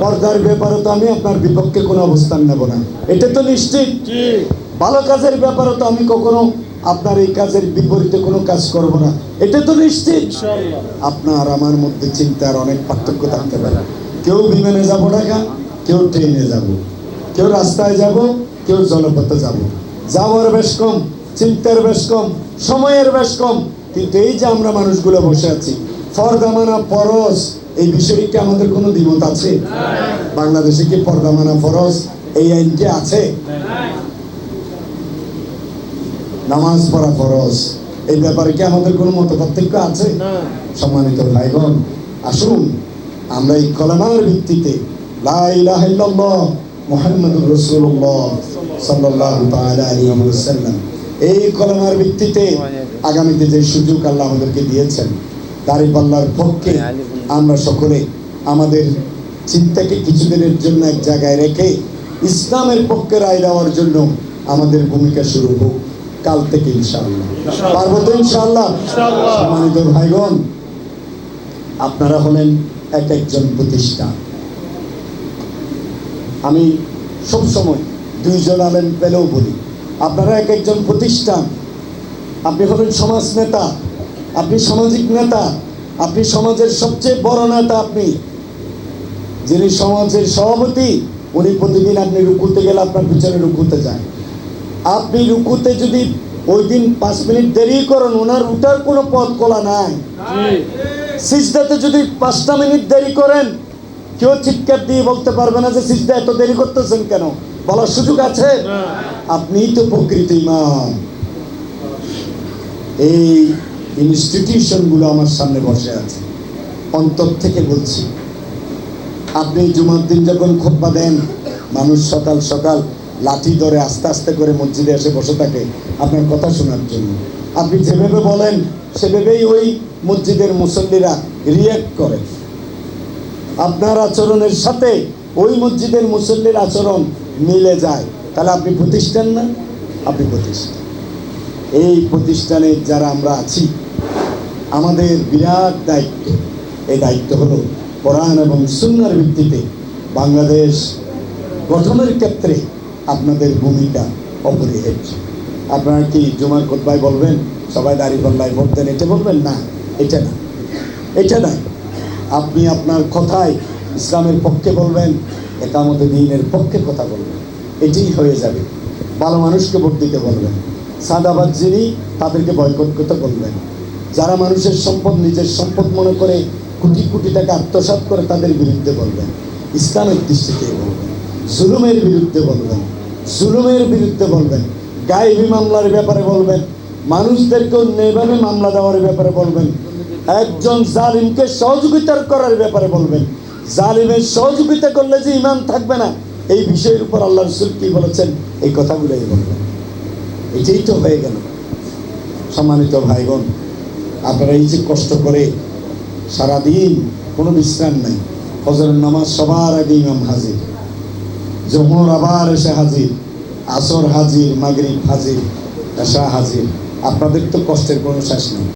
পর্দার ব্যাপারে তো আমি আপনার বিপক্ষে কোনো অবস্থান নেব না। এটা তো নিশ্চিত। ভালো কাজের ব্যাপারে তো আমি কখনো আপনার এই কাজের বিপরীতে কোনো কাজ করব না। এটা তো নিশ্চিত। আপনার আমার মধ্যে চিন্তার অনেক পার্থক্য থাকতে পারে। কেউ বিমানে যাব ঢাকা কেউ ট্রেনে যাব। কেউ রাস্তায় যাব কেউ জলপথে যাব। যাওয়ার বেশ কম চিন্তার বেশ কম সময়ের বেশ কম। কিন্তু এই যে আমরা মানুষগুলো বসে আছি ফরদামানা ফরজ। এই বিষয়টি আমাদের কোনো দ্বিমত আছে? বাংলাদেশে কি পর্দামানা ফরজ? এই আইনটি আছে? নামাজ পড়া ফরজ। এই ব্যাপারে কি আমাদের কোনো মত পার্থক্য আছে সম্মানিত ভাইগণ আসুন আমরা এই কলেমার ভিত্তিতে মুহাম্মাদুর এই কলেমার ভিত্তিতে আগামীতে যে সুযোগ আল্লাহ আমাদেরকে দিয়েছেন দাঁড়িপাল্লার পক্ষে আমরা সকলে আমাদের চিন্তাকে কিছুদিনের জন্য এক জায়গায় রেখে ইসলামের পক্ষে রায় দেওয়ার জন্য আমাদের ভূমিকা শুরু হোক। কাল থেকে ইনশাআল্লাহ। পারব তো ইনশাআল্লাহ? সম্মানিত ভাইগণ আপনারা হলেন এক একজন প্রতিষ্ঠান আমি সব সময় দুইজন আলেন পেলেও বলি আপনারা এক একজন প্রতিষ্ঠান। আপনি হলেন সমাজ নেতা আপনি সামাজিক নেতা আপনি সমাজের সবচেয়ে বড় নেতা আপনি। যিনি সমাজের সভাপতি উনি প্রতিদিন আপনি রুকুতে গেলে আপনার পিছনে রুকুতে যায়। আপনি রুকুতে যদি ওই দিন পাঁচ মিনিট দেরি করেন ওনার উঠার কোনো পথ খোলা নাই। সিজদাতে যদি পাঁচটা মিনিট দেরি করেন কেউ চিৎকার দিয়ে বলতে পারবে না যে সিজদা এত দেরি করতেছেন কেন? বলার সুযোগ আছে? আপনিই তো প্রকৃত ইমাম। এই ইনস্টিটিউশনগুলো আমার সামনে বসে আছে। অন্তর থেকে বলছি, আপনি জুমার দিন যখন খোপ্পা দেন, মানুষ সকাল সকাল লাঠি ধরে আস্তে আস্তে করে মসজিদে এসে বসে থাকে আপনার কথা শোনার জন্য। আপনি যেভাবে বলেন, সেভাবেই ওই মসজিদের মুসল্লিরা রিয়াক্ট করে। আপনার আচরণের সাথে ওই মসজিদের মুসল্লির আচরণ মিলে যায়। তাহলে আপনি প্রতিষ্ঠান না? আপনি প্রতিষ্ঠান। এই প্রতিষ্ঠানে যারা আমরা আছি আমাদের বিরাট দায়িত্ব। এই দায়িত্ব হলো কোরআন এবং সুন্নার ভিত্তিতে বাংলাদেশ গঠনের ক্ষেত্রে আপনাদের ভূমিকা অপরিহার্য। আপনারা কি জুমার কোথায় বলবেন, সবাই দাঁড়িয়ে পাল্লায় ভোট দেন, এটা বলবেন? না, এটা না। এটা না। আপনি আপনার কথায় ইসলামের পক্ষে বলবেন, একামতে দিনের পক্ষে কথা বলবেন। এটাই হয়ে যাবে। ভালো মানুষকে ভোট দিতে বলবেন। সাদাবাদ যিনি, তাদেরকে বয়কট করতে বলবেন। যারা মানুষের সম্পদ, নিজের সম্পদ মনে করে কোটি কোটি টাকা আত্মসাৎ করে তাদের বিরুদ্ধে বলবেন। ইসলামের দৃষ্টিতে বলবেন। জুলুমের বিরুদ্ধে বলবেন। জুলুমের বিরুদ্ধে বলবেন। গায়েবী মামলার ব্যাপারে বলবেন। মানুষদেরকে অন্যায়ভাবে মামলা দেওয়ার ব্যাপারে বলবেন। একজন জালিমকে সহযোগিতার করার ব্যাপারে বলবেন। জালিমের সহযোগিতা করলে যে ইমান থাকবে না, এই বিষয়ের উপর আল্লাহ রসুল কি বলেছেন, এই কথাগুলোই বলবেন। এটাই তো হয়ে গেল। সম্মানিত ভাইগণ আপনারা এই যে কষ্ট করে সারাদিন কোনো বিশ্রাম নাই। হজরের নামাজ সবার আগে ইমাম হাজির। জোহর আবার এসে হাজির। আসর হাজির, মাগরিব হাজির এসা হাজির। আপনাদের তো কষ্টের কোনো শেষ নেই।